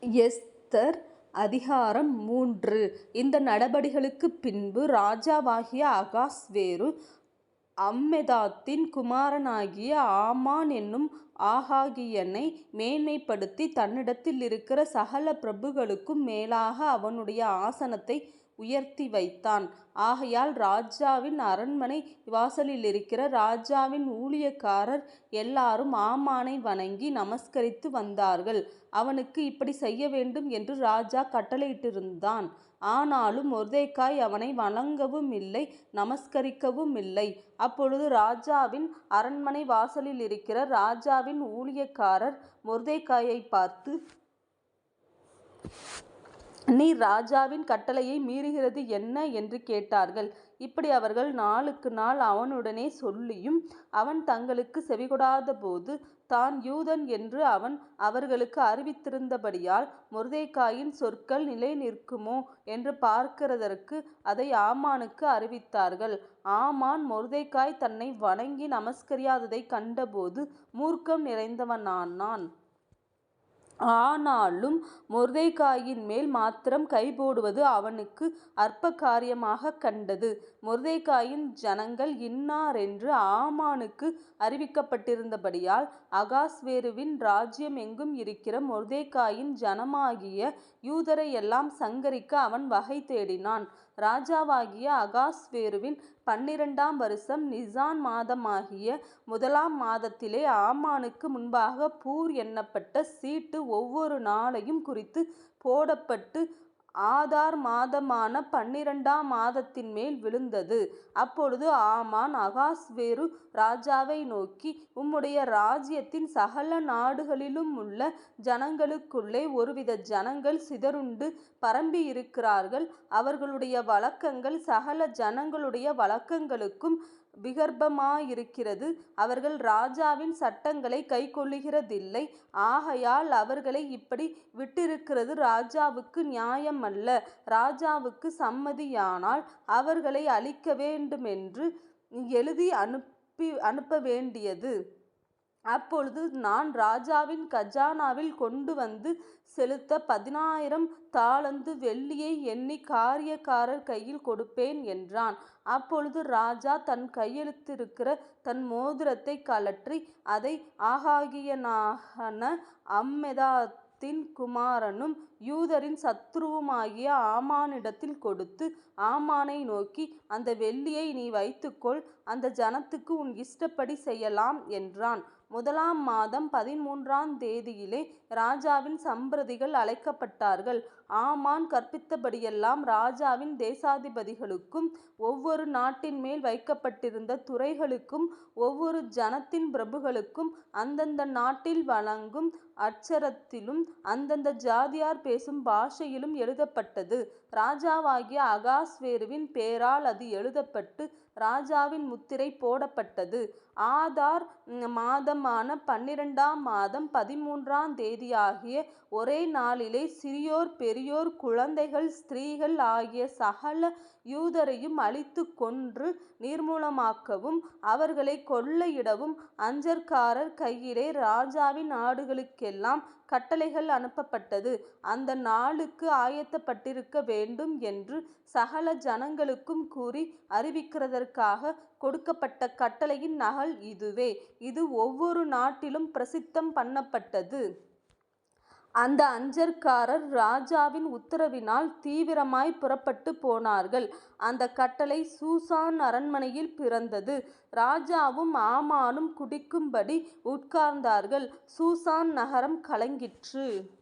Esther அதிகாரம் மூன்று. இந்த நடபடிகளுக்குப் பின்பு ராஜாவாகிய அகாஸ்வேரு அம்மெதாத்தின் குமாரனாகிய ஆமான் என்னும் ஆகாகியனை மேன்மைப்படுத்தி தன்னிடத்தில் இருக்கிற சகல பிரபுக்களுக்கும் மேலாக அவனுடைய ஆசனத்தை உயர்த்தி வைத்தான். ஆகையால் ராஜாவின் அரண்மனை வாசலில் இருக்கிற ராஜாவின் ஊழியக்காரர் எல்லாரும் ஆமானை வணங்கி நமஸ்கரித்து வந்தார்கள். அவனுக்கு இப்படி செய்ய வேண்டும் என்று ராஜா கட்டளையிட்டிருந்தான். ஆனாலும் ஒர்தேக்காய் அவனை வணங்கவும் இல்லை நமஸ்கரிக்கவும் இல்லை அப்பொழுது ராஜாவின் அரண்மனை வாசலில் இருக்கிற ராஜாவின் ஊழியக்காரர் மொர்தேக்காயை பார்த்து நீ ராஜாவின் கட்டளையை மீறுகிறது என்ன? என்று கேட்டார்கள். இப்படி அவர்கள் நாளுக்கு நாள் அவனுடனே சொல்லியும் அவன் தங்களுக்குச் செவிகொடாதபோது தான் யூதன் என்று அவன் அவர்களுக்கு அறிவித்திருந்தபடியால் முருதேக்காயின் சொற்கள் நிலை நிற்குமோ என்று பார்க்கிறதற்கு அதை ஆமானுக்கு அறிவித்தார்கள். ஆமான் முருதேக்காய் தன்னை வணங்கி நமஸ்கரியாததைக் கண்டபோது மூர்க்கம் நிறைந்தவனானான். ஆனாலும் மொர்தெகாயின்மேல் மாத்திரம் கை போடுவது அவனுக்கு அற்ப காரியமாக கண்டது. மொர்தெகாயின் ஜனங்கள் இன்னாரென்று ஆமானுக்கு அறிவிக்கப்பட்டிருந்தபடியால் அகாஸ்வேருவின் ராஜ்யம் எங்கும் இருக்கிற மொர்தேகாயின் ஜனமாகிய யூதரையெல்லாம் சங்கரிக்க அவன் வகை தேடினான். ராஜாவாகிய அகாஸ்வேருவின் பன்னிரண்டாம் வருஷம் நிசான் மாதமாகிய முதலாம் மாதத்திலே ஆமானுக்கு முன்பாக பூர் எண்ணப்பட்ட சீட்டு ஒவ்வொரு நாளையும் குறித்து போடப்பட்டு ஆதார் மாதமான பன்னிரண்டாம் மாதத்தின் மேல் விழுந்தது. அப்பொழுது ஆமான் அகாஸ்வேரு ராஜாவை நோக்கி உம்முடைய ராஜ்யத்தின் சகல நாடுகளிலும் உள்ள ஜனங்களுக்குள்ளே ஒருவித ஜனங்கள் சிதறுண்டு பரம்பி இருக்கிறார்கள் அவர்களுடைய வழக்கங்கள் சகல ஜனங்களுடைய வழக்கங்களுக்கும் விகற்பமாயிருக்கிறது. அவர்கள் ராஜாவின் சட்டங்களை கைக்கொள்ளுகிறதில்லை. ஆகையால் அவர்களை இப்படி விட்டிருக்கிறது ராஜாவுக்கு நியாயமல்ல. ராஜாவுக்கு சம்மதியானால் அவர்களை அழிக்கவேண்டுமென்று எழுதி அனுப்பி அனுப்ப வேண்டியது அப்பொழுது நான் ராஜாவின் கஜானாவில் கொண்டு வந்து செலுத்த பதினாயிரம் தாளந்து வெள்ளியை எண்ணி காரியக்காரர் கையில் கொடுப்பேன் என்றான். அப்பொழுது ராஜா தன் கையெழுத்திருக்கிற தன் மோதிரத்தை கழற்றி அதை ஆகாகியனான அம்மெதாத்தின் குமாரனும் யூதரின் சத்ருவுமாகிய ஆமானிடத்தில் கொடுத்து ஆமானை நோக்கி அந்த வெள்ளியை நீ வைத்துக்கொள் அந்த ஜனத்துக்கு உன் இஷ்டப்படி செய்யலாம் என்றான். முதலாம் மாதம் பதிமூன்றாம் தேதியிலே ராஜாவின் சம்பிரதிகள் அழைக்கப்பட்டார்கள். ஆமான் கற்பித்தபடியெல்லாம் ராஜாவின் தேசாதிபதிகளுக்கும் ஒவ்வொரு நாட்டின் மேல் வைக்கப்பட்டிருந்த துறைகளுக்கும் ஒவ்வொரு ஜனத்தின் பிரபுகளுக்கும் அந்தந்த நாட்டில் வழங்கும் அட்சரத்திலும் அந்தந்த ஜாதியார் பேசும் பாஷையிலும் எழுதப்பட்டது. ராஜாவாகிய அகாஸ்வேருவின் பேரால் அது எழுதப்பட்டு ராஜாவின் முத்திரை போடப்பட்டது. ஆதார் மாதமான பன்னிரண்டாம் மாதம் பதிமூன்றாம் தேதியாகிய ஒரே நாளிலே சிறியோர் பெரியோர் குழந்தைகள் ஸ்திரீகள் ஆகிய சகல யூதரையும் அழித்துக் கொன்று நிர்மூலமாக்கவும் அவர்களை கொள்ளையிடவும் அஞ்சற்காரர் கையிலே ராஜாவின் நாடுகளுக்கெல்லாம் கட்டளைகள் அனுப்பப்பட்டது. அந்த நாளுக்கு ஆயத்தப்பட்டிருக்க வேண்டும் என்று சகல ஜனங்களுக்கும் கூறி அறிவிக்கிறதற்காக கொடுக்கப்பட்ட கட்டளையின் நகல் இதுவே. இது ஒவ்வொரு நாட்டிலும் பிரசித்தம் பண்ணப்பட்டது. அந்த அஞ்சற்காரர் ராஜாவின் உத்தரவினால் தீவிரமாய் புறப்பட்டுப் போனார்கள். அந்தக் கட்டளை சூசான் அரண்மனையில் பிறந்தது. ராஜாவும் ஆமானும் குடிக்கும்படி உட்கார்ந்தார்கள். சூசான் நகரம் கலங்கிற்று.